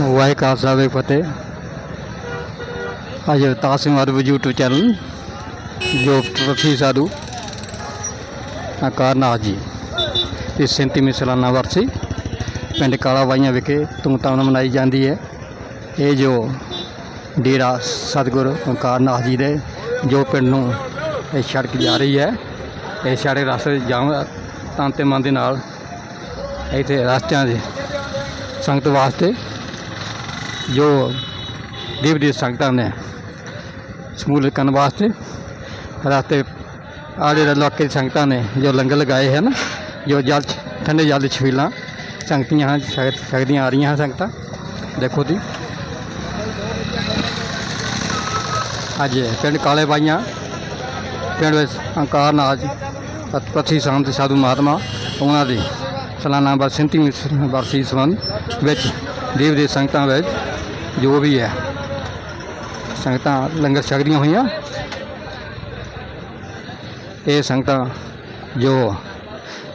ਵਾਹਿ ਖਾਲਸਾ ਵੇ ਫਤਿਹ। ਅੱਜ ਅਵਤਾਰ ਸਿੰਘ ਮਾਧਵ YouTube ਚੈਨਲ ਜੋ ਪ੍ਰਤੀ ਸਾਧੂ ਆਕਾਰਨਾਥ ਜੀ ਦੀ 37ਵੀਂ ਸਾਲਾਨਾ ਵਰਸੀ, ਪਿੰਡ ਕਾਲਾ ਵਾਈਆਂ ਵਿਖੇ ਧੂਮਧਾਮ ਨਾਲ ਮਨਾਈ ਜਾਂਦੀ ਹੈ। ਇਹ ਜੋ ਡੇਰਾ ਸਤਿਗੁਰ ਓਂਕਾਰਨਾਥ ਜੀ ਦੇ ਜੋ ਪਿੰਡ ਨੂੰ ਇਹ ਸੜਕ ਜਾ ਰਹੀ ਹੈ, ਇਹ ਸੜਕ ਰਸਤੇ ਜਾਮ ਤਨ ਤੇ ਮਨ ਦੇ ਨਾਲ ਇੱਥੇ ਰਸਤਿਆਂ ਦੇ ਸੰਗਤ ਵਾਸਤੇ ਜੋ ਦੇਵ ਦੀ ਸੰਗਤਾਂ ਨੇ ਸਮੂਲਿਤ ਕਰਨ ਵਾਸਤੇ ਰਸਤੇ ਆਲੇ ਇਲਾਕੇ ਦੀ ਸੰਗਤਾਂ ਨੇ, ਜੋ ਲੰਗਰ ਲਗਾਏ ਹਨ ਜੋ ਜਲ ਠੰਡੇ ਜਲ ਦੀ ਛਬੀਲਾਂ ਸੰਗਤੀਆਂ ਹਨ ਛਕ- ਛਕਦੀਆਂ ਆ ਰਹੀਆਂ ਹਨ ਸੰਗਤਾਂ, ਦੇਖੋ ਜੀ ਅੱਜ ਪਿੰਡ ਕਾਲੇ ਬਾਈਆਂ, ਪਿੰਡ ਵਿੱਚ ਅੰਕਾਰਨਾਥ ਪਤ- ਪੱਥੀ ਸੰਤ ਸਾਧੂ ਮਹਾਤਮਾ, ਉਹਨਾਂ ਦੀ ਸਾਲਾਨਾ ਬਰਸਿੰਤੀ ਵਰਸੀ ਸੰਬੰਧ ਵਿੱਚ ਦੇਵ ਦੇ ਸੰਗਤਾਂ ਵਿੱਚ ਜੋ ਵੀ ਹੈ। ਸੰਗਤਾਂ ਲੰਗਰ ਛਕਦੀਆਂ ਹੋਈਆਂ। ਇਹ ਸੰਗਤਾਂ ਜੋ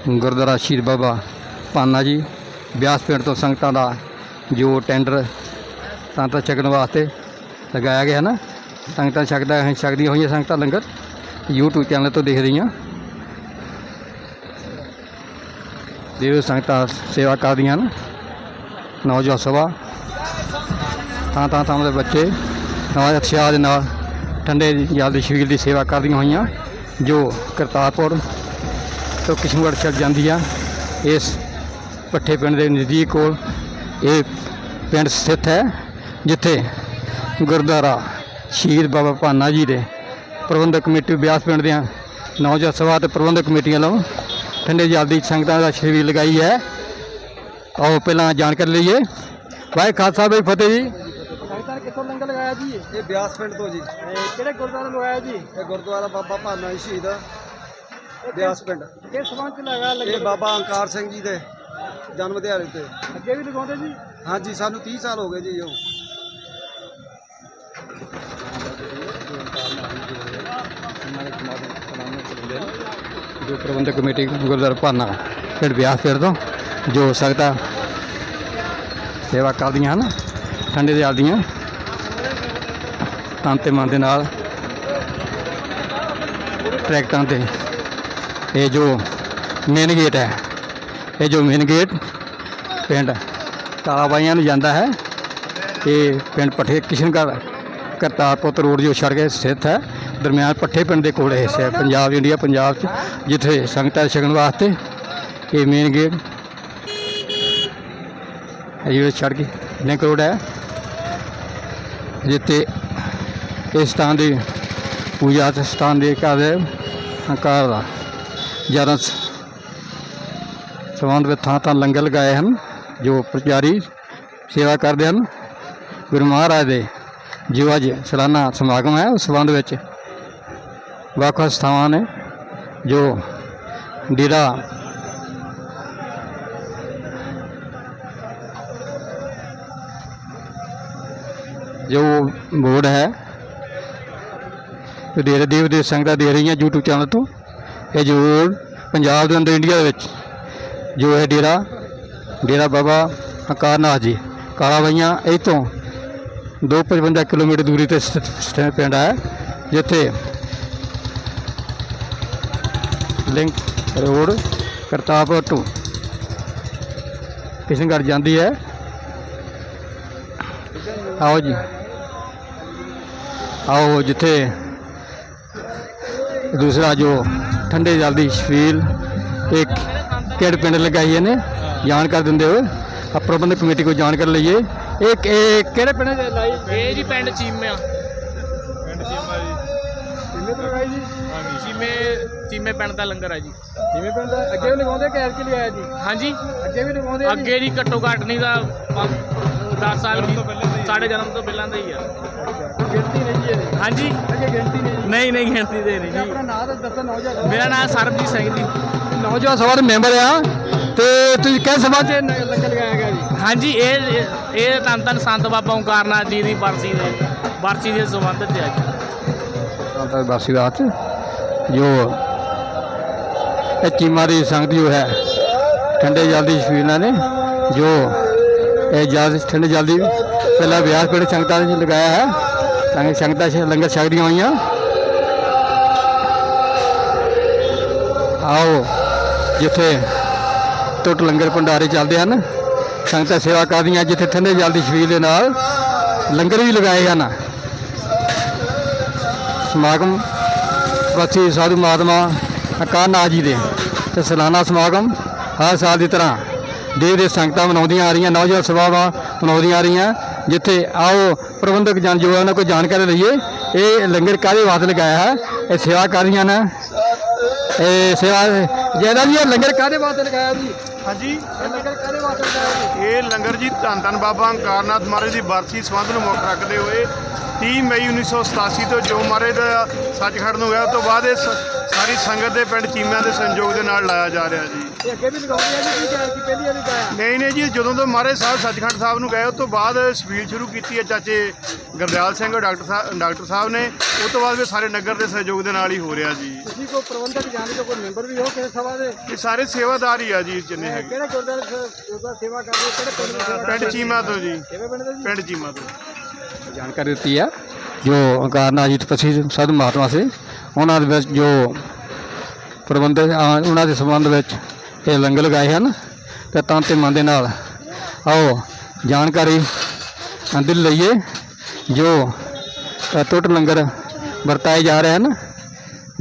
ਗੁਰਦੁਆਰਾ ਸ਼ਹੀਦ ਬਾਬਾ ਪਾਨਾ ਜੀ, ਬਿਆਸ ਪਿੰਡ ਤੋਂ ਸੰਗਤਾਂ ਦਾ ਜੋ ਟੈਂਡਰ ਸੰਗਤਾਂ ਛਕਣ ਵਾਸਤੇ ਲਗਾਇਆ ਗਿਆ ਹੈ ਨਾ। ਸੰਗਤਾਂ ਛਕਦਾ ਛਕਦੀਆਂ ਹੋਈਆਂ ਸੰਗਤਾਂ ਲੰਗਰ। YouTube ਚੈਨਲ ਤੋਂ ਦੇਖ ਰਹੀਆਂ। ਦੇਵ ਸੰਗਤਾਂ ਸੇਵਾ ਕਰਦੀਆਂ ਹਨ। ਨੌਜਵਾਨ ਸਭਾ ਥਾਂ ਥਾਂ ਥਾਂ ਦੇ ਬੱਚੇ ਨਾਲ ਉਤਸ਼ਾਹ ਦੇ ਨਾਲ ਠੰਡੇ ਜਲ ਦੇ ਸਰੀਰ ਦੀ ਸੇਵਾ ਕਰਦੀਆਂ ਹੋਈਆਂ, ਜੋ ਕਰਤਾਰਪੁਰ ਤੋਂ ਕਿਸ਼ਨਗੜ੍ਹ ਚੱਲ ਜਾਂਦੀ ਆ ਇਸ ਪੱਠੇ ਪਿੰਡ ਦੇ ਨਜ਼ਦੀਕ ਕੋਲ ਇਹ ਪਿੰਡ ਸਥਿਤ ਹੈ, ਜਿੱਥੇ ਗੁਰਦੁਆਰਾ ਸ਼ਹੀਦ ਬਾਬਾ ਭਾਨਾ ਜੀ ਦੇ ਪ੍ਰਬੰਧਕ ਕਮੇਟੀ, ਬਿਆਸ ਪਿੰਡ ਦੀਆਂ ਨੌਜਵਾਨ ਸਭਾ ਤੇ ਪ੍ਰਬੰਧਕ ਕਮੇਟੀਆਂ ਵੱਲੋਂ ਠੰਡੇ ਜਲ ਦੀ ਸੰਗਤਾਂ ਦਾ ਛਬੀਲ ਲਗਾਈ ਹੈ। ਆਓ ਪਹਿਲਾਂ ਜਾਣਕਾਰੀ ਲਈਏ। ਵਾਹਿ ਖਾਲਸਾ ਬਈ ਫਤਿਹ ਜੀ। ਲਗਾਇਆ ਜੀ? ਇਹ ਬਿਆਸ ਪਿੰਡ ਤੋਂ ਜੀ। ਕਿਹੜੇ ਗੁਰਦੁਆਰੇ ਲਗਾਇਆ ਜੀ? ਇਹ ਗੁਰਦੁਆਰਾ ਬਾਬਾ ਭਾਨਾ ਜੀ ਸ਼ਹੀਦ। ਬਿਆਸ ਪਿੰਡ। ਕਿਸ ਸੰਬੰਧ ਚ ਲਗਾਇਆ ਇਹ ਬਾਬਾ ਅੰਕਾਰ ਸਿੰਘ ਜੀ ਦੇ ਜਨਮ ਦਿਹਾੜੇ ਤੇ। ਅੱਗੇ ਵੀ ਲਗਾਉਂਦੇ ਜੀ? ਹਾਂਜੀ ਸਾਨੂੰ 30 ਸਾਲ ਹੋ ਗਏ ਜੀ ਉਹ। ਜੋ ਪ੍ਰਬੰਧਕ ਕਮੇਟੀ ਗੁਰਦੁਆਰਾ ਭਾਨਾ ਪਿੰਡ ਬਿਆਸ ਪਿੰਡ ਤੋਂ ਜੋ ਸੰਗਤਾਂ ਸੇਵਾ ਕਰਦੀਆਂ ਹਨ ਠੰਡੇ ਦੇ ਜਲ ਦੀਆਂ। ਤਨ ਤੇ ਮਨ ਦੇ ਨਾਲ। ਟਰੈਕਟਰਾਂ ਤੇ। ਇਹ ਜੋ ਮੇਨ ਗੇਟ ਹੈ, ਇਹ ਜੋ ਮੇਨ ਗੇਟ ਪਿੰਡ ਕਾਲਾਬਾਈਆਂ ਨੂੰ ਜਾਂਦਾ ਹੈ। ਇਹ ਪਿੰਡ ਪੱਠੇ ਕਿਸ਼ਨਗੜ੍ਹ ਕਰਤਾਰਪੁਰ ਰੋਡ ਜੋ ਸੜਕ ਸਥਿਤ ਹੈ। ਦਰਮਿਆਨ ਪੱਠੇ ਪਿੰਡ ਦੇ ਕੋਲ ਇਹ ਹੈ। ਪੰਜਾਬ ਇੰਡੀਆ, ਪੰਜਾਬ ਚ ਜਿੱਥੇ ਸੰਗਤਾਂ ਛਕਣ ਵਾਸਤੇ। ਇਹ ਮੇਨ ਗੇਟ ਇਹ ਜਿਹੜਾ ਸੜਕ ਲਿੰਕ ਰੋਡ ਹੈ। ਜਿੱਥੇ ਇਸ ਸਥਾਨ ਦੀ ਪੂਜਾ ਤੇ ਸਥਾਨ ਦੇ ਕਾਦੇ ਹੰਕਾਰ ਦਾ ਜਰਨ ਸੰਬੰਧ ਵਿੱਚ ਥਾਂ ਥਾਂ ਲੰਗਰ ਲਗਾਏ ਹਨ ਜੋ ਪ੍ਰਚਾਰੀ ਸੇਵਾ ਕਰਦੇ ਹਨ ਗੁਰੂ ਮਹਾਰਾਜ ਦੇ ਜੋ ਅੱਜ ਸਾਲਾਨਾ ਸਮਾਗਮ ਹੈ ਉਸ ਸੰਬੰਧ ਵਿੱਚ ਵੱਖ ਵੱਖ ਥਾਵਾਂ ਨੇ ਜੋ ਡੇਰਾ ਜੋ ਬੋਰਡ ਹੈ ਜੋ ਦੇਵ ਦੇ ਸੰਗਤਾਂ ਦੇ ਰਹੀਆਂ YouTube ਚੈਨਲ ਤੋਂ। ਇਹ ਜ਼ਰੂਰ ਪੰਜਾਬ ਦੇ ਅੰਦਰ ਇੰਡੀਆ ਦੇ ਵਿੱਚ ਜੋ ਹੈ ਡੇਰਾ ਡੇਰਾ ਬਾਬਾ ਅਕਾਰਨਾਥ ਜੀ ਕਾਲਾਬਾਈਆਂ ਇਹ ਤੋਂ 255 ਕਿਲੋਮੀਟਰ ਦੂਰੀ ਤੇ ਸਥਿਤ ਸਥਿਤ ਪਿੰਡ ਹੈ, ਜਿੱਥੇ ਲਿੰਕ ਰੋਡ ਕਰਤਾਰਪੁਰ ਤੋਂ ਕਿਸ਼ਨਗੜ੍ਹ ਜਾਂਦੀ ਹੈ। ਆਓ ਜੀ। ਆਓ ਜਿੱਥੇ ਦੂਸਰਾ ਜੋ ਠੰਡੇ ਜਲ ਦੀ ਛਬੀਲ ਇੱਕ ਕਿਹੜੇ ਪਿੰਡ ਲਗਾਈ ਨੇ ਜਾਣਕਾਰੀ ਦਿੰਦੇ ਹੋਏ। ਆ ਪ੍ਰਬੰਧਕ ਕਮੇਟੀ ਕੋਲ ਜਾਣਕਾਰੀ ਲਈਏ। ਇਹ ਇਹ ਕਿਹੜੇ ਪਿੰਡ ਦੇ ਲਾਈ? ਇਹ ਜੀ ਪਿੰਡ ਚੀਮਿਆ। ਕਿੰਨੇ ਤੋਂ ਲਗਾਈ ਜੀ? ਚੀਮੇ ਚੀਮੇ ਪਿੰਡ ਦਾ ਲੰਗਰ ਆ ਜੀ। ਜਿਵੇਂ ਪਿੰਡ ਦਾ? ਅੱਗੇ ਵੀ ਲਗਾਉਂਦੇ ਕਿ ਐਰਕੀ ਲਿਆਇਆ ਜੀ? ਹਾਂਜੀ। ਅੱਗੇ ਵੀ ਲਗਾਉਂਦੇ ਜੀ? ਅੱਗੇ ਜੀ ਘੱਟੋ ਘੱਟ ਨਹੀਂ ਤਾਂ 10 ਸਾਲ ਵੀ ਸਾਡੇ ਜਨਮ ਤੋਂ ਪਹਿਲਾਂ ਦਾ ਹੀ ਆ। ਗਿਣਤੀ ਨਹੀਂ ਜੀ ਇਹਦੀ। ਹਾਂਜੀ। ਅੱਗੇ ਗਿਣਤੀ ਨਹੀਂ ਜੀ। ਨਹੀਂ ਨਹੀਂ ਗਿਣਤੀ ਦੇ ਨਹੀਂ ਆਪਣਾ ਜੀ। ਨਾਮ ਤਾਂ ਦੱਸੋ ਨੌਜਵਾਨ ਮੇਰਾ ਨਾਮ ਸਰਬਜੀਤ ਸਿੰਘ ਜੀ। ਨੌਜਵਾਨ ਸਭਾ ਦੇ ਮੈਂਬਰ ਆ। ਤੇ ਤੁਸੀਂ ਕਿਹ ਸਭਾ 'ਚ? ਨ- ਲੰਗਰ ਲਗਾਇਆ ਗਿਆ ਜੀ। ਹਾਂਜੀ ਇਹ ਇਹ- ਇਹ ਧੰਨ ਸੰਤ ਬਾਬਾ ਓਂਕਾਰਨਾਥ ਜੀ ਦੀ ਬਰਸੀ ਦੇ ਬਰਸੀ ਦੇ ਸੰਬੰਧ ਤੇ ਆ ਜੀ। ਸੰਤ ਬਾਸੀ ਬਾਤ ਜੋ ਇਹ ਚੀਮਾ ਦੀ ਸੰਗਤ ਜੋ ਹੈ ਠੰਡੇ ਜਲ ਦੀ ਛਬੀਲਾਂ ਨੇ ਜੋ ਇਹ ਜਲ ਠੰਡੇ ਜਲ ਦੀ ਪਹਿਲਾਂ ਵਿਆਹ ਪਿੰਡ ਸੰਗਤਾਂ ਨੇ ਲਗਾਇਆ ਹੈ। ਤਾਂ ਸੰਗਤਾਂ ਛ- ਲੰਗਰ ਛਕਦੀਆਂ ਹੋਈਆਂ। ਆਓ, ਜਿੱਥੇ ਟੁੱਟ ਲੰਗਰ ਭੰਡਾਰੇ ਚੱਲਦੇ ਹਨ, ਸੰਗਤਾਂ ਸੇਵਾ ਕਰਦੀਆਂ, ਜਿੱਥੇ ਠੰਡੇ ਜਲ ਦੀ ਛਬੀਲ ਦੇ ਨਾਲ ਲੰਗਰ ਵੀ ਲਗਾਏ ਹਨ। ਸਮਾਗਮ ਵਾਸੀ ਸਾਧੂ ਮਹਾਤਮਾ ਅਕਾਰਨਾਥ ਜੀ ਦੇ ਤੇ ਸਾਲਾਨਾ ਸਮਾਗਮ ਹਰ ਸਾਲ ਦੀ ਤਰ੍ਹਾਂ ਦੇਵ ਦੇ ਸੰਗਤਾਂ ਮਨਾਉਂਦੀਆਂ ਆ ਰਹੀਆਂ, ਨੌਜਵਾਨ ਸਭਾਵਾਂ ਮਨਾਉਂਦੀਆਂ ਆ ਰਹੀਆਂ। ਜਿੱਥੇ ਆਓ ਪ੍ਰਬੰਧਕ ਜਨ ਜੋ ਉਹਨਾਂ ਕੋਲ ਜਾਣਕਾਰੀ ਲਈਏ। ਇਹ ਲੰਗਰ ਕਾਹਦੇ ਵਾਸਤੇ ਲਗਾਇਆ ਹੈ? ਇਹ ਸੇਵਾ ਕਰ ਰਹੀਆਂ ਨੇ। ਇਹ ਸੇਵਾ ਜੈਦਾ ਜੀ ਇਹ ਲੰਗਰ ਕਾਹਦੇ ਵਾਸਤੇ ਲਗਾਇਆ ਜੀ? ਹਾਂਜੀ। ਇਹ ਲੰਗਰ ਕਾਹਦੇ ਵਾਸਤੇ ਲਗਾਇਆ ਜੀ? ਇਹ ਲੰਗਰ ਜੀ ਧੰਨ ਧੰਨ ਬਾਬਾ ਅੰਕਾਰਨਾਥ ਮਹਾਰਾਜ ਦੀ ਬਰਸੀ ਸੰਬੰਧ ਨੂੰ ਮੁੱਖ ਰੱਖਦੇ ਹੋਏ 30 ਮਈ 1987 ਤੋਂ ਜੋ ਮਹਾਰਾਜ ਦਾ ਸੱਚਖੰਡ ਨੂੰ ਹੋਇਆ ਉਸ ਤੋਂ ਬਾਅਦ ਇਹ ਸਾਰੀ ਸੰਗਤ ਦੇ ਪਿੰਡ ਚੀਮਿਆਂ ਦੇ ਸੰਯੋਗ ਦੇ ਨਾਲ ਲਾਇਆ ਜਾ ਰਿਹਾ ਜੀ। ਇਹ ਅੱਗੇ ਵੀ ਲਗਾਉਂਦੇ ਆ ਜੀ ਕੀ ਕਹਿ ਕਿ ਪਹਿਲੀ ਵਾਰ ਲਗਾਇਆ ਨਹੀਂ ਨਹੀਂ ਜੀ ਜਦੋਂ ਤੋਂ ਮਹਾਰਾਜ ਸਾਹਿਬ ਸੱਚਖੰਡ ਸਾਹਿਬ ਨੂੰ ਗਏ ਉਸ ਤੋਂ ਬਾਅਦ ਸਪੀਡ ਸ਼ੁਰੂ ਕੀਤੀ ਹੈ ਚਾਚੇ ਗੁਰਦਿਆਲ ਸਿੰਘ ਡਾਕਟਰ ਸਾਹਿਬ ਡਾਕਟਰ ਸਾਹਿਬ ਨੇ। ਉਸ ਤੋਂ ਬਾਅਦ ਵੀ ਸਾਰੇ ਨਗਰ ਦੇ ਸਹਿਯੋਗ ਦੇ ਨਾਲ ਹੀ ਹੋ ਰਿਹਾ ਜੀ। ਤੁਸੀਂ ਕੋਈ ਪ੍ਰਬੰਧਕ ਜਾਣਦੇ ਹੋ ਕੋਈ ਮੈਂਬਰ ਵੀ ਹੋ ਕਿਸੇ ਸਭਾ ਦੇ? ਇਹ ਸਾਰੇ ਸੇਵਾਦਾਰ ਹੀ ਆ ਜੀ ਜਿੰਨੇ ਹੈਗੇ। ਕਿਹੜੇ ਗੁਰਦੁਆਰੇ ਸ- ਗੁਰਦੁਆਰਾ ਸੇਵਾ ਕਰਦੇ ਹੋ? ਕਿਹੜੇ ਪਿੰਡ ਦੀ ਸੇਵਾ ਪਿੰਡ ਚੀਮਾ ਤੋਂ ਜੀ। ਕਿਹੜੇ ਪਿੰਡ ਦੇ ਜੀ? ਪਿੰਡ ਚੀਮਾ ਤੋਂ। ਜਾਣਕਾਰੀ ਦਿੱਤੀ ਹੈ ਜੋ ਅੰਕਾਰਨਾਥ ਜੀ ਪ੍ਰਸਿੱਧ ਸਾਧੂ ਮਹਾਤਮਾ ਸੀ ਉਹਨਾਂ ਦੇ ਵਿੱਚ ਜੋ ਪ੍ਰਬੰਧਕ ਆ, ਉਹਨਾਂ ਦੇ ਸੰਬੰਧ ਵਿੱਚ ਇਹ ਲੰਗਰ ਲਗਾਏ ਹਨ ਤੇ ਤਾਂ ਤੇ ਮਨ ਦੇ ਨਾਲ। ਆਓ ਜਾਣਕਾਰੀ ਅੰਦਰ ਲਈਏ ਜੋ ਅ, ਟੁੱਟ ਲੰਗਰ ਵਰਤਾਏ ਜਾ ਰਹੇ ਹਨ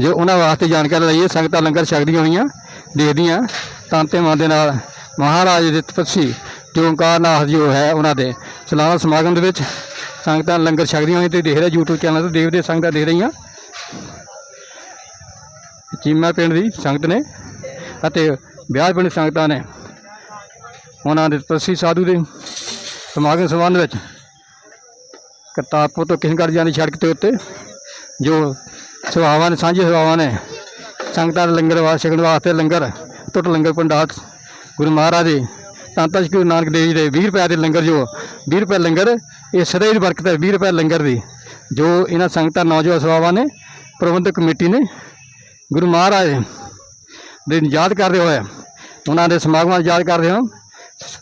ਜੋ ਉਹਨਾਂ ਵਾਸਤੇ ਜਾਣਕਾਰੀ ਲਈਏ। ਸੰਗਤਾਂ ਲੰਗਰ ਛਕਦੀਆਂ ਹੋਈਆਂ ਦੇਖਦੀਆਂ ਤਾਂ ਤੇ ਮਨ ਦੇ ਨਾਲ। ਮਹਾਰਾਜ ਦੇ ਤਪਸੀ ਜੋ ਓਂਕਾਰਨਾਥ ਜੋ ਹੈ ਉਹਨਾਂ ਦੇ। ਸਲਾਨਾ ਸਮਾਗਮ ਦੇ ਵਿੱਚ ਸੰਗਤਾਂ ਲੰਗਰ ਛਕਦੀਆਂ ਹੋਈਆਂ ਤੇ ਦੇਖ ਰਹੇ YouTube ਚੈਨਲ 'ਤੇ ਦੇਖਦੇ ਸੰਗਤਾਂ ਦੇਖ ਰਹੀਆਂ। ਚੀਮਾ ਪਿੰਡ ਦੀ ਸੰਗਤ ਨੇ ਅਤੇ ਵਿਆਹ ਪਿੰਡ ਸੰਗਤਾਂ ਨੇ ਉਹਨਾਂ ਦੇ ਤਪਸੀ ਸਾਧੂ ਦੇ ਸਮਾਗਮ ਸੰਬੰਧ ਵਿੱਚ ਕਰਤਾਰਪੁਰ ਤੋਂ ਕਿਸ਼ਨਗੜ੍ਹ ਜਾਂਦੀ ਸੜਕ ਦੇ ਉੱਤੇ ਜੋ ਸੇਵਾਵਾਂ ਨੇ ਸਾਂਝੀ ਸੇਵਾਵਾਂ ਨੇ, ਸੰਗਤਾਂ ਦੇ ਲੰਗਰ ਵਾਸਤੇ ਛਕਣ ਵਾਸਤੇ ਲੰਗਰ ਟੁੱਟ ਲੰਗਰ ਭੰਡਾਰ ਗੁਰੂ ਮਹਾਰਾਜ ਦੇ, ਤਾਂ ਸ਼੍ਰੀ ਗੁਰੂ ਨਾਨਕ ਦੇਵ ਜੀ ਦੇ 20 ਰੁਪਏ ਦੇ ਲੰਗਰ ਜੋ 20 ਰੁਪਏ ਲੰਗਰ, ਇਹ ਸਦਾ ਹੀ ਬਰਕਤ ਹੈ 20 ਰੁਪਏ ਲੰਗਰ ਦੀ, ਜੋ ਇਹਨਾਂ ਸੰਗਤਾਂ, ਨੌਜਵਾਨ ਸੇਵਾਵਾਂ ਨੇ, ਪ੍ਰਬੰਧਕ ਕਮੇਟੀ ਨੇ ਗੁਰੂ ਮਹਾਰਾਜ ਦੇ ਯਾਦ ਕਰਦੇ ਹੋਏ ਉਹਨਾਂ ਦੇ ਸਮਾਗਮਾਂ ਨੂੰ ਯਾਦ ਕਰਦੇ ਹੋ।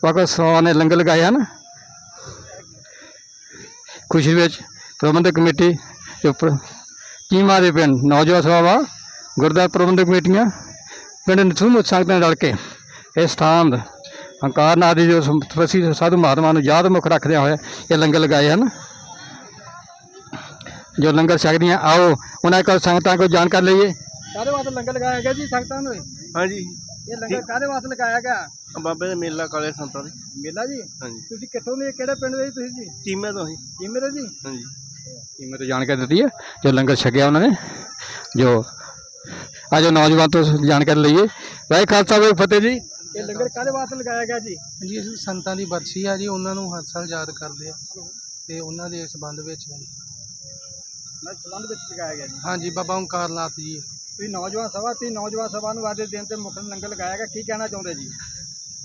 ਪਾਕ ਸੇਵਾਵਾਂ ਨੇ ਲੰਗਰ ਲਗਾਏ ਹਨ। ਖੁਸ਼ੀ ਵਿੱਚ ਪ੍ਰਬੰਧਕ ਕਮੇਟੀ ਜੋ ਚੀਮਾ ਦੇ ਪਿੰਡ ਨੌਜਵਾਨ ਸਭਾਵਾਂ ਗੁਰਦੁਆਰਾ ਪ੍ਰਬੰਧਕ ਕਮੇਟੀਆਂ ਪਿੰਡ ਨਥੂਮ ਸੰਗਤਾਂ ਨਾਲ ਕੇ ਇਸ ਸਥਾਨ ਹੰਕਾਰਨਾਥ ਦੀ ਜੋ ਤਪਸੀ ਸਾਧੂ ਮਹਾਤਮਾ ਨੂੰ ਯਾਦ ਮੁੱਖ ਰੱਖਦਿਆਂ ਹੋਏ ਇਹ ਲੰਗਰ ਲਗਾਏ ਹਨ। ਜੋ ਲੰਗਰ ਛਕਦੀਆਂ ਆਓ ਉਹਨਾਂ ਕੋਲ ਸੰਗਤਾਂ ਕੋਲ ਜਾਣਕਾਰੀ ਲਈਏ। ਕਾਦੇ ਵਾਸਤੇ ਲੰਗਰ ਲਗਾਇਆ ਗਿਆ ਜੀ ਸੰਗਤਾਂ ਨੂੰ? ਹਾਂਜੀ। ਇਹ ਲੰਗਰ ਕਾਦੇ ਵਾਸਤੇ ਲਗਾਇਆ ਗਿਆ? ਬਾਬੇ ਦੇ ਮੇਲਾ ਕਾਲੇ ਸੰਤਾਂ ਦੇ। ਮੇਲਾ ਜੀ? ਹਾਂਜੀ। ਤੁਸੀਂ ਕਿੱਥੋਂ ਦੇ ਕਿਹੜੇ ਪਿੰਡ ਦੇ ਜੀ ਤੁਸੀਂ ਜੀ? ਚੀਮੇ ਤੋਂ ਹੀ। ਕੀਮੇ ਦੇ ਜੀ? ਹਾਂਜੀ। ਕੀਮੇ ਤੋਂ ਜਾਣਕਾਰੀ ਦਿੱਤੀ ਹੈ ਜੋ ਲੰਗਰ ਛਕਿਆ ਉਹਨਾਂ ਨੇ ਜੋ ਅੱਜ ਨੌਜਵਾਨ ਤੋਂ ਜਾਣਕਾਰੀ ਲਈਏ। ਵਾਹਿ ਖਾਲਸਾ ਵਾਹਿ ਫਤਿਹ ਜੀ। ਇਹ ਲੰਗਰ ਕਾਦੇ ਵਾਸਤੇ ਲਗਾਇਆ ਗਿਆ ਜੀ? ਜੀ ਅਸੀਂ ਸੰਤਾਂ ਦੀ ਬਰਸੀ ਆ ਜੀ ਉਹਨਾਂ ਨੂੰ ਹਰ ਸਾਲ ਯਾਦ ਕਰਦੇ ਆ। ਤੇ ਉਹਨਾਂ ਦੇ ਸੰਬੰਧ ਵਿੱਚ ਆ ਜੀ। ਮੈਂ ਸੰਬੰਧ ਵਿੱਚ ਲਗਾਇਆ ਗਿਆ ਜੀ। ਹਾਂਜੀ ਬਾਬਾ ਓਂਕਾਰਨਾਥ ਜੀ। ਤੁਸੀਂ ਨੌਜਵਾਨ ਸਭਾ ਤੇ ਨੌਜਵਾਨ ਸਭਾ ਨੂੰ ਅੱਜ ਦੇ ਦਿਨ ਤੇ ਮੁੱਖ ਲੰਗਰ ਲਗਾਇਆ ਗਿਆ ਕੀ ਕਹਿਣਾ ਚਾਹੁੰਦੇ ਜੀ?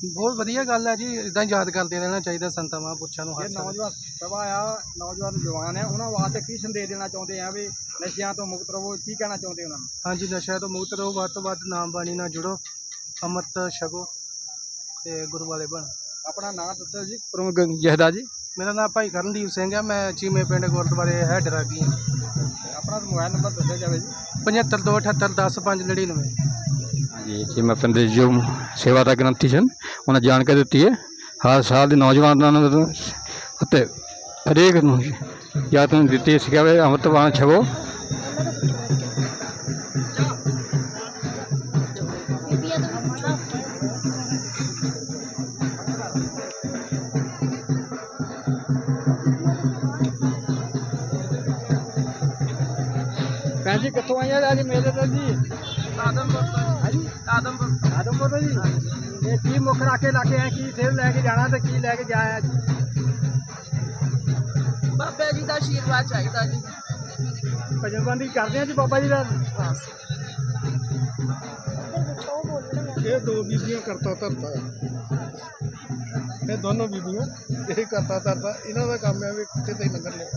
ਬਹੁਤ ਵਧੀਆ ਗੱਲ ਹੈ ਜੀ ਇਦਾਂ ਯਾਦ ਕਰਦੇ ਰਹਿਣਾ ਚਾਹੀਦਾ ਸੰਤਾਂ ਮਹਾਂਪੁਰਸ਼ਾਂ ਨੂੰ ਹਰ ਇਹ ਸਾਲ ਨੌਜਵਾਨ ਸਭਾ ਆ ਨੌਜਵਾਨ ਜਵਾਨ ਆ ਉਹਨਾਂ ਵਾਸਤੇ ਕੀ ਸੰਦੇਸ਼ ਦੇਣਾ ਚਾਹੁੰਦੇ ਆ ਵੀ ਨਸ਼ਿਆਂ ਤੋਂ ਮੁਕਤ ਰਹੋ ਕੀ ਕਹਿਣਾ ਚਾਹੁੰਦੇ ਉਹਨਾਂ ਨੂੰ? ਹਾਂਜੀ ਨਸ਼ਿਆਂ ਤੋਂ ਮੁਕਤ ਰਹੋ ਵੱਧ ਤੋਂ ਵੱਧ ਨਾਮ ਬਾਣੀ ਨਾਲ ਜੁੜੋ ਅੰਮ੍ਰਿਤ ਛਕੋ ਤੇ ਗੁਰੂ ਵਾਲੇ ਬਣ। ਆਪਣਾ ਨਾਮ ਦੱਸੋ ਜੀ। ਪ੍ਰਮੁੱਖ ਜਹਦਾ ਜੀ। ਮੇਰਾ ਨਾਮ ਭਾਈ ਕਰਨਦੀਪ ਸਿੰਘ ਹੈ ਮੈਂ ਚੀਮੇ ਪਿੰਡ ਗੁਰਦੁਆਰੇ ਹੈਡ ਰਾਗੀ ਹਾਂ। ਆਪਣਾ ਮੋਬਾਈਲ ਨੰਬਰ ਦੱਸਿਆ ਜਾਵੇ ਜੀ। 7528710599 ਹਾਂਜੀ ਜੀ ਮੈਂ ਪਿੰਡ ਜੋ ਸੇਵਾ ਦਾ ਗ੍ਰੰਥੀ ਸਨ ਉਹਨਾਂ ਜਾਣਕਾਰੀ ਦਿੱਤੀ ਹੈ। ਹਰ ਸਾਲ ਦੇ ਨੌਜਵਾਨਾਂ ਨੂੰ ਅਤੇ ਹਰੇਕ ਨੂੰ ਜਾਂ ਤੁਹਾਨੂੰ ਦਿੱਤੀ ਸਿੱਖਿਆ ਵੇ ਅੰਮ੍ਰਿਤਵਾਨ ਛਕੋ। ਆਦਮਪੁਰ। ਆਦਮਪੁਰ ਤੋਂ ਜੀ? ਇਹ ਕੀ ਮੁੱਖ ਰੱਖ ਕੇ ਲਾ ਕੇ ਆਏ ਕੀ ਸੇਧ ਲੈ ਕੇ ਜਾਣਾ ਤੇ ਕੀ ਲੈ ਕੇ ਜਾਇਆ ਜੀ ਬਾਬੇ ਜੀ ਦਾ ਆਸ਼ੀਰਵਾਦ ਚਾਹੀਦਾ ਜੀ। ਭਜਨਬੰਦੀ ਕਰਦੇ ਆ ਜੀ ਬਾਬਾ ਜੀ ਦਾ? ਬਸ ਇਹ ਦੋ ਬੀਬੀਆਂ ਕਰਤਾ ਧਰਤਾ। ਇਹ ਦੋਨੋਂ ਬੀਬੀਆਂ ਇਹ ਕਰਤਾ ਧਰਤਾ। ਇਹਨਾਂ ਦਾ ਕੰਮ ਹੈ ਵੀ ਕਿਤੇ ਤੇ ਲੰਗਰ ਲਿਆ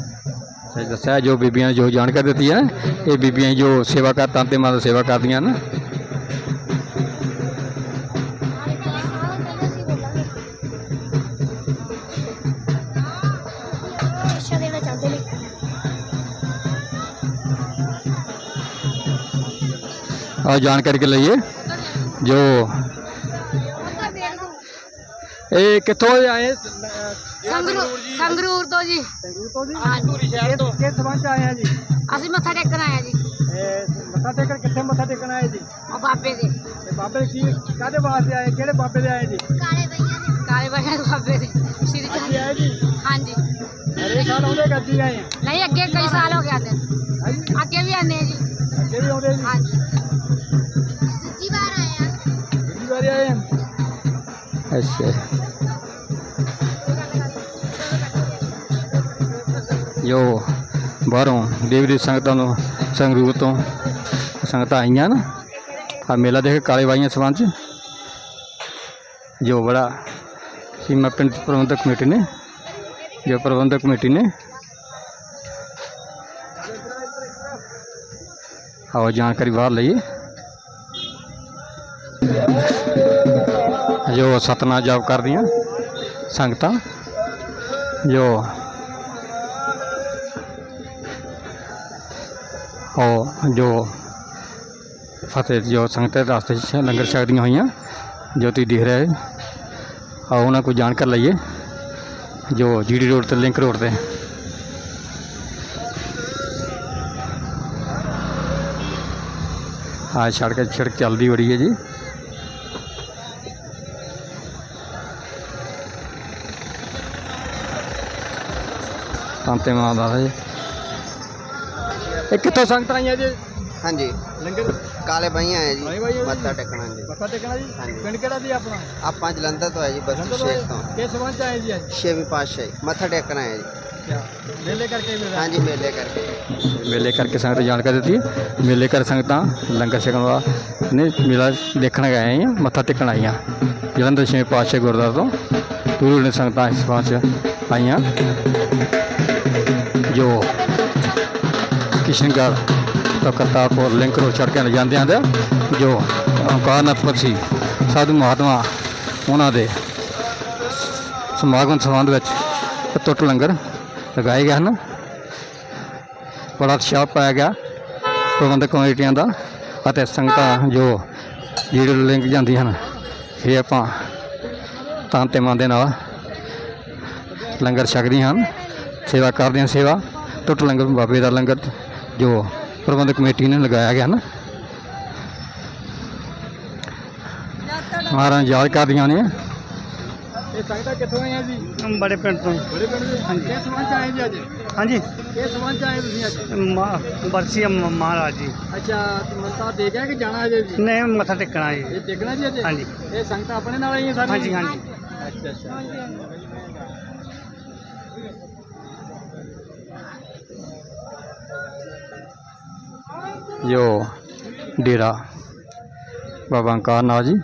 ਸੱਚ ਦੱਸਿਆ ਜੋ ਬੀਬੀਆਂ ਨੇ ਜੋ ਜਾਣਕਾਰੀ ਦਿੱਤੀ ਹੈ ਇਹ ਬੀਬੀਆਂ ਜੋ ਸੇਵਾ ਕਰ ਤਨ ਤੇ ਮਨ ਦੀ ਸੇਵਾ ਕਰਦੀਆਂ ਨੇ ਆਓ ਜਾਣਕਾਰੀ ਕੇ ਲਈਏ ਜੋ ਇਹ ਕਿੱਥੋਂ ਆਏ ਸੰਗਰੂਰ ਸੰਗਰੂਰ ਤੋਂ ਜੀ ਪੂਰੀ ਸ਼ਹਿਰ ਤੋਂ ਕਿਸ ਸੰਬੰਧ 'ਚ ਆਏ ਆ ਜੀ ਅਸੀਂ ਮੱਥਾ ਟੇਕਣ ਆਏ ਆ ਜੀ ਇਹ ਮੱਥਾ ਟੇਕਣ ਕਿੱਥੇ ਮੱਥਾ ਟੇਕਣ ਆਏ ਜੀ ਉਹ ਬਾਬੇ ਦੇ ਤੇ ਬਾਬੇ ਕੀ ਕਾਹਦੇ ਵਾਸਤੇ ਆਏ ਕਿਹੜੇ ਬਾਬੇ ਦੇ ਆਏ ਜੀ ਕਾਲੇ ਬਈਆਂ ਦੇ ਕਾਲੇ ਬਈਆਂ ਦੇ ਬਾਬੇ ਦੇ ਸ਼੍ਰੀ ਅਸੀਂ ਚੰਦ ਆਏ ਜੀ ਹਾਂਜੀ ਹਰੇ ਸਾਲ ਆਉਂਦੇ ਗੱਦੀ ਆਏ ਆ ਨਹੀਂ ਅੱਗੇ ਕਈ ਸਾਲ ਹੋ ਗਏ ਆਂਦੇ ਹਾਂਜੀ ਅੱਗੇ ਵੀ ਆਨੇ ਜੀ ਅੱਗੇ ਵੀ ਆਉਂਦੇ ਜੀ ਹਾਂਜੀ ਅੱਛਾ ਜੋ ਬਾਹਰੋਂ ਦੇਵੀ ਦੀ ਸੰਗਤਾਂ ਨੂੰ ਸੰਗਰੂਰ ਤੋਂ ਸੰਗਤਾਂ ਆਈਆਂ ਨਾ ਆ ਮੇਲਾ ਦੇਖ ਕੇ ਕਾਲੇ ਬਾਈਆਂ ਸਬੰਧ 'ਚ ਜੋ ਬੜਾ ਸੀਮਾ ਪਿੰਡ ਪ੍ਰਬੰਧਕ ਕਮੇਟੀ ਨੇ ਜੋ ਪ੍ਰਬੰਧਕ ਕਮੇਟੀ ਨੇ ਆਓ ਜੋ ਸਤਨਾ ਜਾਪ ਕਰਦੀਆਂ ਸੰਗਤਾਂ, ਜੋ ਉਹ ਜੋ ਫਤਿਹ ਜੋ ਸੰਗਤਾਂ ਦੇ ਰਸਤੇ 'ਚ ਲੰਗਰ ਛਕਦੀਆਂ ਹੋਈਆਂ ਜੋ ਤੁਸੀਂ ਦੇਖ ਰਹੇ ਆ ਉਹਨਾਂ ਕੋਲ ਜਾਣ ਕਰ ਲਈਏ, ਜੋ ਜੀਡੀ ਰੋਡ ਤੇ, ਲਿੰਕ ਰੋਡ ਤੇ। ਆ ਸੜਕ ਸੜਕ ਚੱਲਦੀ ਬੜੀ ਹੈ ਜੀ। ਤਾਂਤੇ ਮਾਂ ਦਾ ਜੀ ਇਹ ਕਿੱਥੋਂ ਸੰਗਤਾਂ ਆਈਆਂ ਜੀ? ਹਾਂਜੀ। ਲੰਗਰ? ਕਾਲੇ ਬਾਈਆਂ ਆਏ ਕਾਲੇ ਬਾਈ ਆਏ ਜੀ। ਮੱਥਾ ਟੇਕਣਾ ਜੀ ਮੱਥਾ ਟੇਕਣਾ ਜੀ। ਪਿੰਡ ਕਿਹੜਾ ਜੀ ਆਪਣਾ? ਆਪਾਂ ਜਲੰਧਰ ਤੋਂ ਆਏ ਜੀ ਜਲੰਧਰ ਸ਼ੇਖ ਤੋਂ। ਕਿਸ ਸੰਬੰਧ ਆਏ ਜੀ ਅੱਜ? ਛੇਵੀਂ ਪਾਤਸ਼ਾਹੀ। ਮੱਥਾ ਟੇਕਣਾ ਹੈ ਜੀ। ਮੇਲੇ ਕਰਕੇ ਮਿਲ। ਹਾਂਜੀ ਮੇਲੇ ਕਰਕੇ। ਮੇਲੇ ਕਰਕੇ ਸੰਗਤ ਜਾਣਕਾਰੀ ਦਿੱਤੀ। ਮੇਲੇ ਕਰ ਸੰਗਤਾਂ ਲੰਗਰ ਛਕਣ ਵਾ ਨੇ ਮੇਲਾ ਦੇਖਣ ਗਏ ਆਈਆਂ ਮੱਥਾ ਟੇਕਣ ਆਈਆਂ। ਜਲੰਧਰ ਛੇ ਪਾਤਸ਼ਾਹ ਗੁਰਦੁਆਰਾ ਤੋਂ। ਦੂਰ ਨੇ ਸੰਗਤਾਂ ਇਸ ਵਾਰ 'ਚ ਆਈਆਂ। ਜੋ ਕਿਸ਼ਨਗੜ੍ਹ ਤੋਂ ਕਰਤਾਰਪੁਰ ਲਿੰਕ ਰੋਡ ਸੜਕਾਂ ਨੂੰ ਜਾਂਦੇ ਆਂਦੇ ਜੋ ਓਂਕਾਰਨਾਥ ਬਖਸ਼ੀ ਸਾਧੂ ਮਹਾਤਮਾ ਉਹਨਾਂ ਦੇ ਸਮਾਗਮ ਸੰਬੰਧ ਵਿੱਚ ਟੁੱਟ ਲੰਗਰ ਲਗਾਏ ਗਏ ਹਨ। ਬੜਾ ਉਤਸ਼ਾਹ ਪਾਇਆ ਗਿਆ ਪ੍ਰਬੰਧਕ ਕਮੇਟੀਆਂ ਦਾ ਅਤੇ ਸੰਗਤਾਂ ਜੋ ਜਿਹੜੇ ਲਿੰਕ ਜਾਂਦੀਆਂ ਹਨ, ਇਹ ਆਪਾਂ ਤਾਂ ਤੇ ਮਨ ਦੇ ਨਾਲ ਲੰਗਰ ਛਕਦੀਆਂ ਹਨ। ਸੇਵਾ ਕਰਦੀਆਂ ਸੇਵਾ। ਟੁੱਟ ਲੰਗਰ ਬਾਬੇ ਦਾ ਲੰਗਰ ਜੋ ਪ੍ਰਬੰਧਕ ਕਮੇਟੀ ਨੇ ਲਗਾਇਆ ਗਿਆ ਨਾ। ਮਹਾਰਾਜ ਯਾਦ ਕਰਦੀਆਂ ਨੇ। ਇਹ ਸੰਗਤਾਂ ਕਿੱਥੋਂ ਆਈਆਂ ਜੀ? ਬੜੇ ਪਿੰਡ ਤੋਂ। ਬੜੇ ਪਿੰਡ ਦੇ? ਹਾਂਜੀ। ਸੰਬੰਧ 'ਚ ਆਏ ਜੀ ਅੱਜ? ਹਾਂਜੀ। ਸੰਬੰਧ 'ਚ ਆਏ ਤੁਸੀਂ ਅੱਜ? ਬਰਸੀ ਮਹਾਰਾਜ ਜੀ। ਅੱਛਾ ਤੇ ਮੱਥਾ ਦੇ ਗਿਆ ਕਿ ਜਾਣਾ ਹੈ ਜੀ? ਨੇ ਮੱਥਾ ਟੇਕਣਾ ਜੀ ਇਹ ਟੇਕਣਾ ਜੀ ਅੱਜ ਹਾਂਜੀ। ਇਹ ਸੰਗਤਾਂ ਆਪਣੇ ਨਾਲ ਆਈਆਂ ਸਾਰੀਆਂ? ਹਾਂਜੀ ਹਾਂਜੀ। ਅੱਛਾ ਅੱਛਾ। ਜੋ ਡੇਰਾ ਬਾਬਾ ਅੰਕਾਰ ਨਾਥ ਜੀ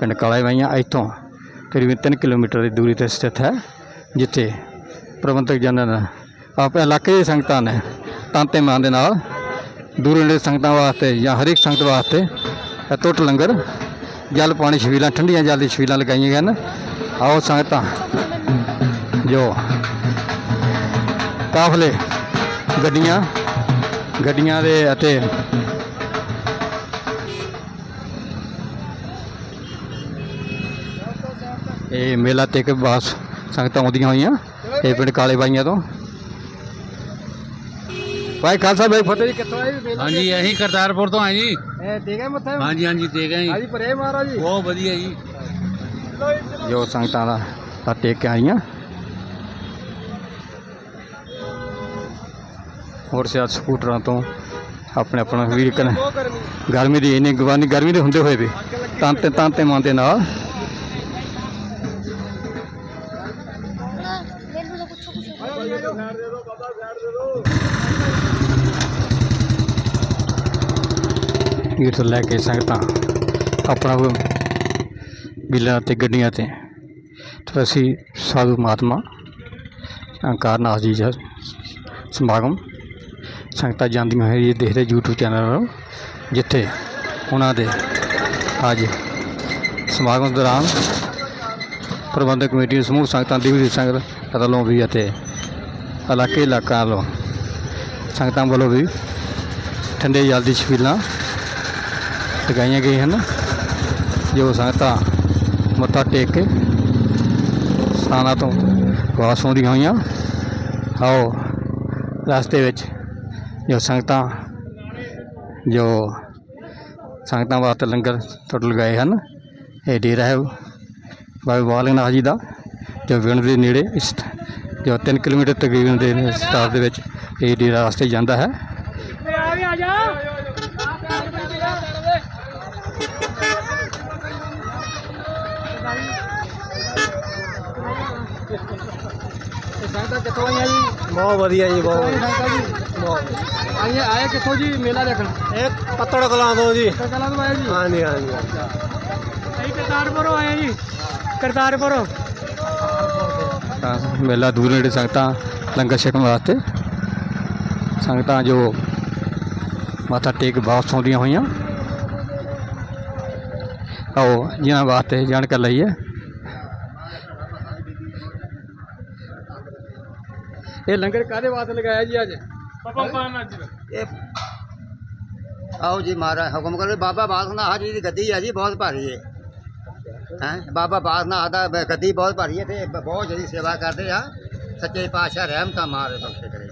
ਪਿੰਡ ਕਾਲਾ ਵਾਈਆਂ ਇੱਥੋਂ ਕਰੀਬਨ 3 ਕਿਲੋਮੀਟਰ ਦੀ ਦੂਰੀ ਤੇ ਸਥਿਤ ਹੈ ਜਿੱਥੇ ਪ੍ਰਬੰਧਕ ਜਨਾਂ ਨੇ ਆਪਣੇ ਇਲਾਕੇ ਦੀ ਸੰਗਤਾਂ ਨੇ ਤਾਂਤੇ ਮਾਂ ਦੇ ਨਾਲ ਦੂਰ ਨੇੜੇ ਸੰਗਤਾਂ ਵਾਸਤੇ ਜਾਂ ਹਰ ਇੱਕ ਸੰਗਤ ਵਾਸਤੇ ਇਹ ਟੁੱਟ ਲੰਗਰ ਜਲ ਪਾਣੀ ਛਬੀਲਾਂ ਠੰਡੀਆਂ ਜਲ ਦੀ ਛਬੀਲਾਂ ਲਗਾਈਆਂ ਗਈਆਂ ਨੇ ਆਓ ਸੰਗਤਾਂ ਜੋ ਕਾਫਲੇ ਗੱਡੀਆਂ ਗੱਡੀਆਂ ਦੇ ਅਤੇ ਇਹ ਮੇਲਾ ਤੇ ਕੇ ਬਾਸ ਸੰਗਤਾਂ ਆਉਂਦੀਆਂ ਹੋਈਆਂ ਇਹ ਪਿੰਡ ਕਾਲੇ ਬਾਈਆਂ ਤੋਂ। ਭਾਈ ਖਾਲਸਾ ਭਾਈ ਫਤਿਹ ਜੀ ਕਿੱਥੋਂ ਆਏ ਜੀ ਹਾਂਜੀ ਅਸੀਂ ਕਰਤਾਰਪੁਰ ਤੋਂ ਆਏ ਜੀ। ਇਹ ਦੇ ਗਏ ਮੱਥਾ? ਹਾਂਜੀ ਹਾਂਜੀ ਤੇ ਗਏ ਜੀ। ਹਾਂਜੀ ਪਰੇ ਮਹਾਰਾਜ ਜੀ। ਬਹੁਤ ਵਧੀਆ ਜੀ। ਜੋ ਸੰਗਤਾਂ ਦਾ ਦਾ ਟੇਕ ਕੇ ਆਈਆਂ। ਹੋਰ ਸਿਆਤ ਸਕੂਟਰਾਂ ਤੋਂ ਆਪਣੇ ਆਪਣਾ ਵੀਰ ਗਰਮੀ ਦੀ ਇੰਨੀ ਗਵਾਨੀ ਗਰਮੀ ਦੇ ਹੁੰਦੇ ਹੋਏ ਵੀ ਤਾਂ ਤੇ ਤਾਂ ਤੇ ਮਾਂ ਦੇ ਨਾਲ। ਵੀਰ ਤੋਂ ਲੈ ਕੇ ਸੰਗਤਾਂ ਆਪਣਾ ਬਿੱਲਾਂ ਤੇ ਗੱਡੀਆਂ ਤੇ ਤੇ ਅਸੀਂ ਸਾਧੂ ਮਹਾਤਮਾ ਅੰਕਾਰਨਾਥ ਜੀ ਦਾ ਸਮਾਗਮ ਸੰਗਤਾਂ ਜਾਂਦੀਆਂ ਹੋਈਆਂ ਦੇਖਦੇ YouTube ਚੈਨਲ ਨੂੰ ਜਿੱਥੇ ਉਹਨਾਂ ਦੇ ਅੱਜ ਸਮਾਗਮ ਦੌਰਾਨ ਪ੍ਰਬੰਧਕ ਕਮੇਟੀ ਸਮੂਹ ਸੰਗਤਾਂ ਦੀ ਵੀ ਸੰਗਤ ਵੱਲੋਂ ਵੀ ਅਤੇ ਇਲਾਕੇ ਇਲਾਕਾ ਵੱਲੋਂ ਸੰਗਤਾਂ ਵੱਲੋਂ ਵੀ ਠੰਡੇ ਜਲ ਦੀ ਛਬੀਲਾਂ ਲਗਾਈਆਂ ਗਈਆਂ ਹਨ, ਜੋ ਸੰਗਤਾਂ ਮੱਥਾ ਟੇਕ ਕੇ ਸਥਾਨਾਂ ਤੋਂ ਵਾਪਸ ਆਉਂਦੀਆਂ ਹੋਈਆਂ। ਆਓ, ਰਸਤੇ ਵਿੱਚ ਜੋ ਸੰਗਤਾਂ ਜੋ ਸੰਗਤਾਂ ਵਾਸਤੇ ਲੰਗਰ ਤੁਹਾਡੇ ਲਗਾਏ ਹਨ, ਇਹ ਡੇਰਾ ਹੈ ਬਾਬਾ ਬਾਲਕ ਨਾਥ ਜੀ ਦਾ, ਜੋ ਵਿੰਡ ਦੇ ਨੇੜੇ ਇਸ ਜੋ 3 ਕਿਲੋਮੀਟਰ ਤਕਰੀਬਨ ਦੇ ਸਟਾਰ ਦੇ ਵਿੱਚ ਇਹ ਡੇਰਾ ਵਾਸਤੇ ਜਾਂਦਾ ਹੈ। ਸੰਗਤਾਂ ਕਿੱਥੋਂ ਆਈਆਂ ਜੀ? ਬਹੁਤ ਵਧੀਆ ਜੀ ਬਹੁਤ ਸੰਗਤਾਂ ਜੀ। ਆਈਆਂ ਆਏ ਕਿੱਥੋਂ ਜੀ ਮੇਲਾ ਦੇਖਣ? ਇਹ ਪੱਤੜ ਕਲਾਂ ਤੋਂ ਜੀ। ਕਲਾਂ ਤੋਂ ਆਏ ਜੀ? ਹਾਂਜੀ ਹਾਂਜੀ। ਅਸੀਂ ਕਰਤਾਰਪੁਰੋਂ ਆਏ ਜੀ। ਕਰਤਾਰਪੁਰੋਂ। ਤਾਂ ਮੇਲਾ ਦੂਰ ਨੇੜੇ ਸੰਗਤਾਂ ਲੰਗਰ ਛਕਣ ਵਾਸਤੇ। ਸੰਗਤਾਂ ਜੋ ਮਾਤਾ ਟੇਕ ਵਾਪਸ ਆਉਂਦੀਆਂ ਹੋਈਆਂ। ਆਓ ਜਿਨ੍ਹਾਂ ਵਾਸਤੇ ਜਾਣਕਾਰੀ ਲਈ ਹੈ ਇਹ ਲੰਗਰ ਕਾਦੇ ਵਾਸਤੇ ਲਗਾਇਆ ਜੀ ਅੱਜ? ਬਾਬਾ ਜੀ ਆਓ ਜੀ ਮਹਾਰਾਜ ਹੁਕਮ ਕਰੋ ਬਾਬਾ ਬਾਲਕਨਾਥ ਜੀ ਦੀ ਗੱਦੀ ਹੈ ਜੀ ਬਹੁਤ ਭਾਰੀ ਹੈ ਹੈ ਬਾਬਾ ਬਾਲਕਨਾਥ ਦਾ ਗੱਦੀ ਬਹੁਤ ਭਾਰੀ ਹੈ ਤੇ ਬਹੁਤ ਜਿਹੜੀ ਸੇਵਾ ਕਰਦੇ ਆ ਸੱਚੇ ਪਾਤਸ਼ਾਹ ਰਹਿਮਤਾਂ ਮਾਰੇ ਬਖਸ਼ੇ ਕਰੇ।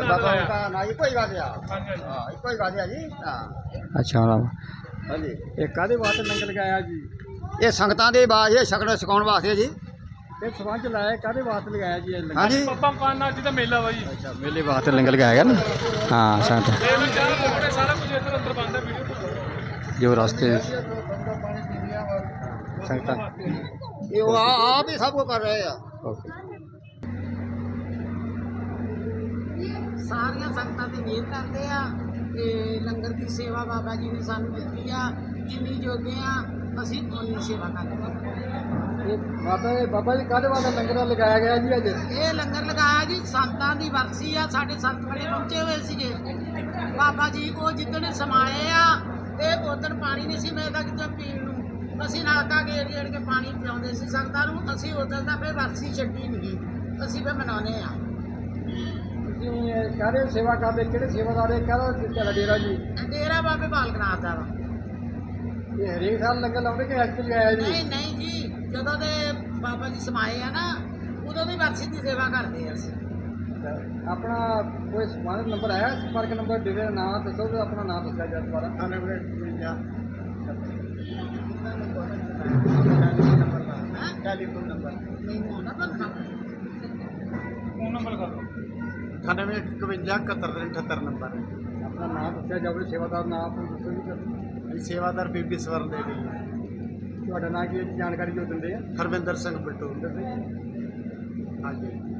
ਬਾਬਾ ਦਾ ਨਾ ਇੱਕੋ ਹੀ ਗੱਲ ਆ। ਹਾਂ ਇੱਕੋ ਹੀ ਗੱਲ ਆ ਜੀ ਹਾਂ। ਅੱਛਾ ਹਾਂਜੀ। ਇਹ ਕਾਦੇ ਵਾਸਤੇ ਲੰਗਰ ਲਗਾਇਆ ਜੀ? ਇਹ ਸੰਗਤਾਂ ਦੇ ਬਾਅਦ ਇਹ ਛਕਣ ਸਿਖਾਉਣ ਵਾਸਤੇ ਜੀ। ਇਹ ਸਵਾਂਜ ਲਾਇਆ ਕਾਦੇ ਵਾਸਤੇ ਲਗਾਇਆ ਜੀ ਇਹ ਲੰਗਰ? ਹਾਂਜੀ। ਬਾਬਾ ਕਾਰਨਾਥ ਜੀ ਦਾ ਮੇਲਾ ਵਾ ਜੀ। ਅੱਛਾ ਮੇਲੇ ਵਾਸਤੇ ਲੰਗਰ ਲਗਾਇਆ ਗਿਆ ਨਾ? ਹਾਂ ਸੰਗਤ ਇਹ ਵੀ ਚਾਹ ਕੱਪੜੇ ਸਾਰਾ ਕੁਝ ਇੱਧਰ ਅੰਦਰ ਬੰਦ ਹੈ ਵੀਡੀਓ ਜੋ ਰਸਤੇ ਸੰਗਤਾਂ। ਇਹ ਉਹ ਆ- ਆਪ ਹੀ ਸਭ ਕੁਝ ਕਰ ਰਹੇ ਆ। ਓਕੇ। ਸਾਰੀਆਂ ਸੰਗਤਾਂ ਤੇ ਮਿਹਰ ਕਰਦੇ ਆ ਤੇ ਲੰਗਰ ਦੀ ਸੇਵਾ ਬਾਬਾ ਜੀ ਨੇ ਸਾਨੂੰ ਦਿੱਤੀ ਆ। ਜਿੰਨੀ ਜੋਗੇ ਆ ਅਸੀਂ ਉਨੀ ਸੇਵਾ ਕਰਦੇ ਆ। ਇਹ ਬਾਬਾ ਜੀ ਬਾਬਾ ਜੀ ਕਾਦੇ ਵਾਸਤੇ ਲੰਗਰ ਲਗਾਇਆ ਗਿਆ ਜੀ ਅੱਜ? ਇਹ ਲੰਗਰ ਲਗਾਇਆ ਜੀ ਸੰਤਾਂ ਦੀ ਵਰਸੀ ਆ ਸਾਡੇ ਸੰਤ ਬੜੇ ਪਹੁੰਚੇ ਹੋਏ ਸੀਗੇ। ਬਾਬਾ ਜੀ ਉਹ ਜਿੱਦਣ ਸਮਾਏ ਆ ਤੇ ਉਦੋਂ ਪਾਣੀ ਨਹੀਂ ਸੀ ਮਿਲਦਾ ਕਿਤੇ ਪੀਣ ਨੂੰ। ਅਸੀਂ ਨਲਕਾ ਗੇੜ ਗੇੜ ਕੇ ਪਾਣੀ ਪਿਆਉਂਦੇ ਸੀ ਸੰਗਤਾਂ ਨੂੰ ਅਸੀਂ ਉਦੋਂ ਦਾ ਫਿਰ ਵਰਸੀ ਛੱਡੀ ਨਹੀਂ ਅਸੀਂ ਫਿਰ ਮਨਾਉਨੇ ਆ ਤੁਸੀਂ ਕਾਦੇ ਸੇਵਾ ਕਰਦੇ ਕਿਹੜੇ ਸੇਵਾਦਾਰ ਹੈ ਕਾਹਦਾ ਤੁਹਾਡਾ ਡੇਰਾ ਜੀ? ਡੇਰਾ ਬਾਬੇ ਬਾਲਕਨਾਥ ਦਾ ਵਾ। ਇਹ ਹਰੇਕ ਸਾਲ ਲੰਗਰ ਲਾਉਂਦੇ ਕਿ ਅੱਜ ਲਗਾਇਆ ਜੀ? ਨਹੀਂ ਨਹੀਂ ਜੀ ਜਦੋਂ ਦੇ ਬਾਬਾ ਜੀ ਸਮਾਏ ਆ ਨਾ ਉਦੋਂ ਦੀ ਵਰਸੀ ਦੀ ਸੇਵਾ ਕਰਦੇ ਆ ਅਸੀਂ। ਆਪਣਾ ਕੋਈ ਸਮਾਨ ਨੰਬਰ ਹੈ ਸੰਪਰਕ ਨੰਬਰ ਡੇਰੇ ਦਾ ਨਾਮ ਦੱਸੋ ਤੇ ਆਪਣਾ ਨਾਮ ਦੱਸਿਆ ਜਾ ਦੁਬਾਰਾ। Telephone number. ਨਹੀਂ ਮੋਨਾ ਤੁਹਾਨੂੰ ਖਬਰ ਫੋਨ ਨੰਬਰ ਕਰ ਦਿਓ। 9851 ਨੰਬਰ। ਆਪਣਾ ਨਾਮ ਦੱਸਿਆ ਜਾਵੇ ਸੇਵਾਦਾਰ ਨਾਮ ਆਪਣਾ ਦੱਸੋ ਜੀ। ਸੇਵਾਦਾਰ ਬੀਬੀ ਸਵਰਨ ਦੇਵੀ। ਤੁਹਾਡਾ ਨਾਮ ਕੀ ਹੈ? ਜੀ? ਜਾਣਕਾਰੀ ਜੋ ਦਿੰਦੇ ਆ? ਹਰਵਿੰਦਰ ਸਿੰਘ ਬਿੱਟੂ ਹਾਂਜੀ।